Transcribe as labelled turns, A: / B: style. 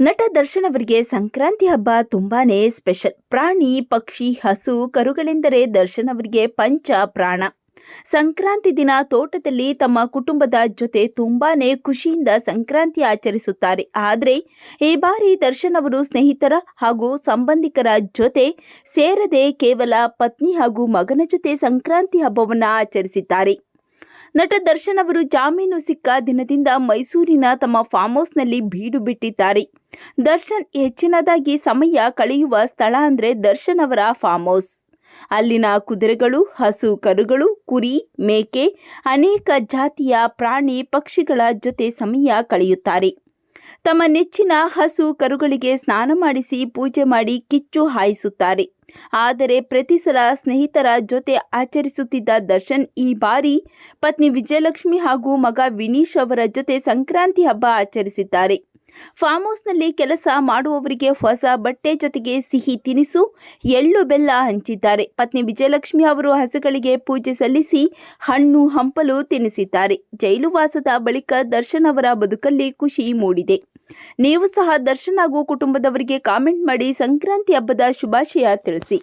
A: ನಟ ದರ್ಶನ್ ಅವರಿಗೆ ಸಂಕ್ರಾಂತಿ ಹಬ್ಬ ತುಂಬಾನೇ ಸ್ಪೆಷಲ್. ಪ್ರಾಣಿ, ಪಕ್ಷಿ, ಹಸು, ಕರುಗಳೆಂದರೆ ದರ್ಶನ್ ಅವರಿಗೆ ಪಂಚ ಪ್ರಾಣ. ಸಂಕ್ರಾಂತಿ ದಿನ ತೋಟದಲ್ಲಿ ತಮ್ಮ ಕುಟುಂಬದ ಜೊತೆ ತುಂಬಾನೇ ಖುಷಿಯಿಂದ ಸಂಕ್ರಾಂತಿ ಆಚರಿಸುತ್ತಾರೆ. ಆದರೆ ಈ ಬಾರಿ ದರ್ಶನ್ ಅವರು ಸ್ನೇಹಿತರ ಹಾಗೂ ಸಂಬಂಧಿಕರ ಜೊತೆ ಸೇರದೆ ಕೇವಲ ಪತ್ನಿ ಹಾಗೂ ಮಗನ ಜೊತೆ ಸಂಕ್ರಾಂತಿ ಹಬ್ಬವನ್ನು ಆಚರಿಸಿದ್ದಾರೆ. ನಟ ದರ್ಶನ್ ಅವರು ಜಾಮೀನು ಸಿಕ್ಕ ದಿನದಿಂದ ಮೈಸೂರಿನ ತಮ್ಮ ಫಾರ್ಮ್ ಹೌಸ್ನಲ್ಲಿ ಬೀಡು ಬಿಟ್ಟಿದ್ದಾರೆ. ದರ್ಶನ್ ಹೆಚ್ಚಿನದಾಗಿ ಸಮಯ ಕಳೆಯುವ ಸ್ಥಳ ಅಂದರೆ ದರ್ಶನ್ ಅವರ ಫಾರ್ಮ್ ಹೌಸ್ ಅಲ್ಲಿನ ಕುದುರೆಗಳು, ಹಸು ಕರುಗಳು, ಕುರಿ, ಮೇಕೆ ಅನೇಕ ಜಾತಿಯ ಪ್ರಾಣಿ ಪಕ್ಷಿಗಳ ಜೊತೆ ಸಮಯ ಕಳೆಯುತ್ತಾರೆ. ತಮ್ಮ ನೆಚ್ಚಿನ ಹಸು ಕರುಗಳಿಗೆ ಸ್ನಾನ ಮಾಡಿಸಿ ಪೂಜೆ ಮಾಡಿ ಕಿಚ್ಚು ಹಾಯಿಸುತ್ತಾರೆ. ಆದರೆ ಪ್ರತಿ ಸಲ ಸ್ನೇಹಿತರ ಜೊತೆ ಆಚರಿಸುತ್ತಿದ್ದ ದರ್ಶನ್ ಈ ಬಾರಿ ಪತ್ನಿ ವಿಜಯಲಕ್ಷ್ಮಿ ಹಾಗೂ ಮಗ ವಿನೀಶ್ ಅವರ ಜೊತೆ ಸಂಕ್ರಾಂತಿ ಹಬ್ಬ ಆಚರಿಸಿದ್ದಾರೆ. ಫಾರ್ಮ್ ಹೌಸ್ನಲ್ಲಿ ಕೆಲಸ ಮಾಡುವವರಿಗೆ ಹೊಸ ಬಟ್ಟೆ ಜೊತೆಗೆ ಸಿಹಿ ತಿನಿಸು, ಎಳ್ಳು ಬೆಲ್ಲ ಹಂಚಿದ್ದಾರೆ. ಪತ್ನಿ ವಿಜಯಲಕ್ಷ್ಮಿ ಅವರು ಹಸುಗಳಿಗೆ ಪೂಜೆ ಸಲ್ಲಿಸಿ ಹಣ್ಣು ಹಂಪಲು ತಿನ್ನಿಸಿದ್ದಾರೆ ಜೈಲುವಾಸದ ಬಳಿಕ ದರ್ಶನ್ ಅವರ ಬದುಕಲ್ಲಿ ಖುಷಿ ಮೂಡಿದೆ. ನೀವು ಸಹ ದರ್ಶನ್ ಹಾಗೂ ಕುಟುಂಬದವರಿಗೆ ಕಾಮೆಂಟ್ ಮಾಡಿ ಸಂಕ್ರಾಂತಿ ಹಬ್ಬದ ಶುಭಾಶಯ ತಿಳಿಸಿ.